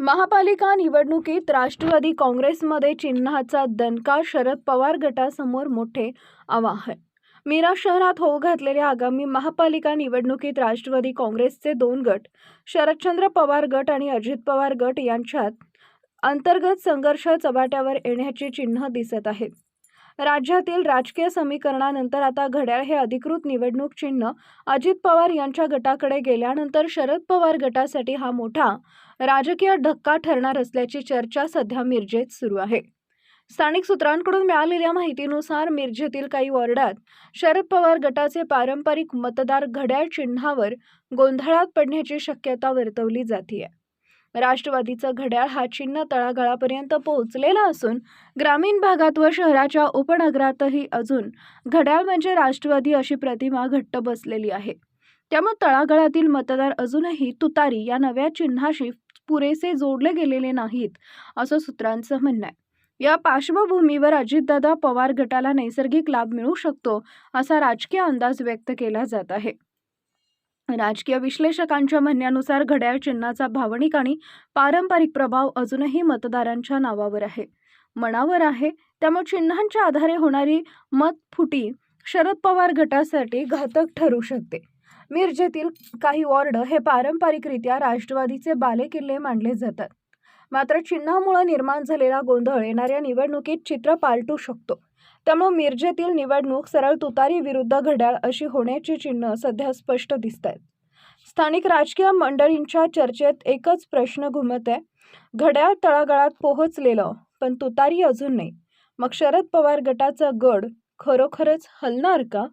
महापालिका निवडणुकीत राष्ट्रवादी काँग्रेसमध्ये चिन्हाचा दणका शरद पवार गटासमोर मोठे आवाहन. मीरा शहरात होऊ घातलेल्या आगामी महापालिका निवडणुकीत राष्ट्रवादी काँग्रेसचे दोन गट शरदचंद्र पवार गट आणि अजित पवार गट यांच्यात अंतर्गत संघर्ष चव्हाट्यावर येण्याची चिन्ह दिसत आहेत. राज्यातील राजकीय समीकरणानंतर आता घड्याळ हे अधिकृत निवडणूक चिन्ह अजित पवार यांच्या गटाकडे गेल्यानंतर शरद पवार गटासाठी हा मोठा राजकीय धक्का ठरणार असल्याची चर्चा सध्या मिरजेत सुरू आहे. स्थानिक सूत्रांकडून मिळालेल्या माहितीनुसार मिरजेतील काही वॉर्डात शरद पवार गटाचे पारंपरिक मतदार घड्याळ चिन्हावर गोंधळात पडण्याची शक्यता वर्तवली जाते राष्ट्रवादीचं घड्याळ हा चिन्ह तळागाळापर्यंत पोहोचलेला असून ग्रामीण भागात व शहराच्या उपनगरातही अजून घड्याळ म्हणजे राष्ट्रवादी अशी प्रतिमा घट्ट बसलेली आहे. त्यामुळे तळागाळातील मतदार अजूनही तुतारी या नव्या चिन्हाशी पुरेसे जोडले गेलेले नाहीत असं सूत्रांचं म्हणणं आहे. या पार्श्वभूमीवर अजितदादा पवार गटाला नैसर्गिक लाभ मिळू शकतो असा राजकीय अंदाज व्यक्त केला जात आहे. राजकीय विश्लेषकांच्या म्हणण्यानुसार घड्याळ चिन्हाचा भावनिक आणि पारंपरिक प्रभाव अजूनही मतदारांच्या नावावर आहे. मनावर आहे त्यामुळे चिन्हांच्या आधारे होणारी मतफुटी शरद पवार गटासाठी घातक ठरू शकते. मिरजेतील काही वॉर्ड हे पारंपरिकरित्या राष्ट्रवादीचे बालेकिल्ले मानले जातात. मात्र चिन्हामुळे निर्माण झालेला गोंधळ येणाऱ्या निवडणुकीत चित्र पालटू शकतो. त्यामुळे मिरजेतील निवडणूक सरळ तुतारी विरुद्ध घड्याळ अशी होण्याची चिन्ह सध्या स्पष्ट दिसत आहेत स्थानिक राजकीय मंडळींच्या चर्चेत एकच प्रश्न घुमत आहे. घड्याळ तळागाळात पोहोचलेलं पण तुतारी अजून नाही. मग शरद पवार गटाचा गड खरोखरच हलणार का?